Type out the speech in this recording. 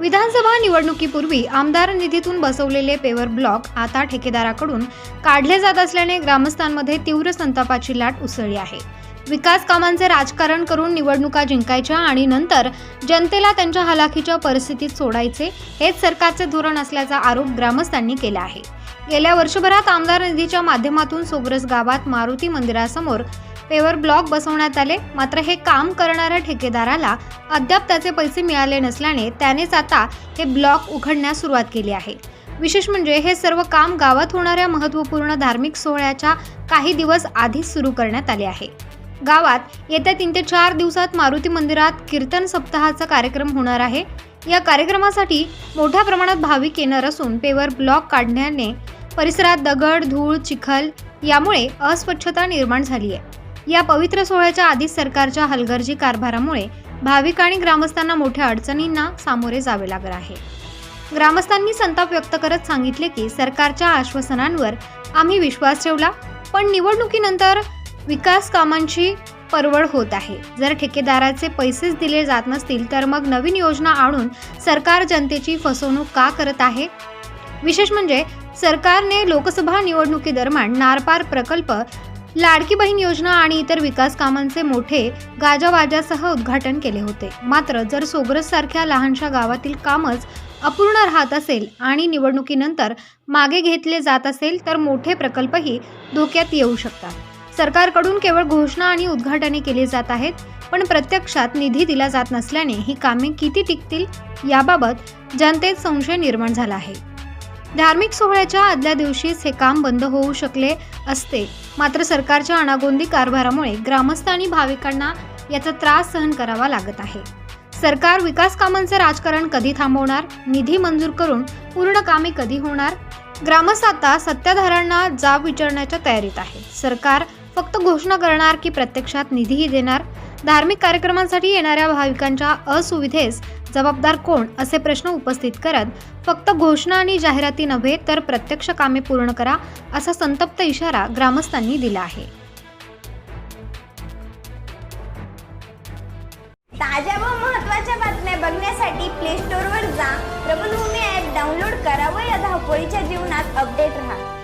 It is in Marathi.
विधानसभा निवडणुकीपूर्वी आमदार निधीतून बसवलेले पेवर ब्लॉक आता ठेकेदाराकडून काढले जात असल्याने ग्रामस्थांमध्ये तीव्र संतापाची लाट उसळली आहे. विकास कामांचे राजकारण करून निवडणुका जिंकायच्या आणि नंतर जनतेला त्यांच्या हलाखीच्या परिस्थितीत सोडायचे हेच सरकारचे धोरण असल्याचा आरोप ग्रामस्थांनी केला आहे. गेल्या वर्षभरात आमदार निधीच्या माध्यमातून सोग्रस गावात मारुती मंदिरासमोर पेवर ब्लॉक बसवण्यात आले. मात्र हे काम करणाऱ्या ठेकेदाराला अद्याप त्याचे पैसे मिळाले नसल्याने त्यानेच आता हे ब्लॉक उघडण्यास सुरुवात केली आहे. विशेष म्हणजे हे सर्व काम गावात होणाऱ्या महत्त्वपूर्ण धार्मिक सोहळ्याच्या काही दिवस आधीच सुरू करण्यात आले आहे. गावात येत्या तीन ते चार दिवसात मारुती मंदिरात कीर्तन सप्ताहाचा कार्यक्रम होणार आहे. या कार्यक्रमासाठी मोठ्या प्रमाणात भाविक येणार असून पेवर ब्लॉक काढण्याने परिसरात दगड धूळ चिखल यामुळे अस्वच्छता निर्माण झाली आहे. या पवित्र सोहळ्याच्या आधीच सरकारच्या हलगर्जी कारभारामुळे भाविक आणि ग्रामस्थांना मोठ्या अडचणींना सामोरे जावे लागत आहे. ग्रामस्थांनी संताप व्यक्त करत सांगितले की सरकारच्या आश्वासनांवर आम्ही विश्वास ठेवला पण निवडणुकीनंतर विकास कामांची परवड होत आहे. जर ठेकेदाराचे पैसेच दिले जात नसतील तर मग नवीन योजना आणून सरकार जनतेची फसवणूक का करत आहे? विशेष म्हणजे सरकारने लोकसभा निवडणुकीदरम्यान नारपार प्रकल्प लाडकी बहीण योजना आणि इतर विकास कामांचे मोठे गाजावाजासह उद्घाटन केले होते. मात्र जर सोग्रस सारख्या लहानशा गावातील कामच अपूर्ण राहत असेल आणि निवडणुकीनंतर मागे घेतले जात असेल तर मोठे प्रकल्पही धोक्यात येऊ शकतात. सरकारकडून केवळ घोषणा आणि उद्घाटने केली जात आहेत पण प्रत्यक्षात निधी दिला जात नसल्याने ही कामे किती टिकतील याबाबत जनतेत संशय निर्माण झाला आहे. धार्मिक सोहळ्याच्या आदल्या दिवशीच हे काम बंद होऊ शकले असते. मात्र सरकारच्या अनागोंदी कारभारामुळे ग्रामस्थ आणि भाविकांना याचा त्रास सहन करावा लागत आहे. सरकार विकास कामांचे राजकारण कधी थांबवणार? निधी मंजूर करून पूर्ण कामे कधी होणार? ग्रामस्थ आता सत्ताधाऱ्यांना जाब विचारण्याच्या तयारीत आहे. सरकार फक्त घोषणा करणार की प्रत्यक्षात निधीही देणार? धार्मिक कार्यक्रमांसाठी येणाऱ्या भाविकांच्या असुविधेस जबाबदार कोण? असे प्रश्न उपस्थित करत फक्त घोषणा आणि जाहिराती नव्हे तर प्रत्यक्ष कामे पूर्ण करा असा संतप्त इशारा ग्रामस्थांनी दिला आहे. ताज्या व महत्त्वाच्या बातम्या बघण्यासाठी प्ले स्टोअरवर जा. प्रबलभूमी ॲप डाउनलोड करा व या धावपळीच्या जीवनात अपडेट राहा.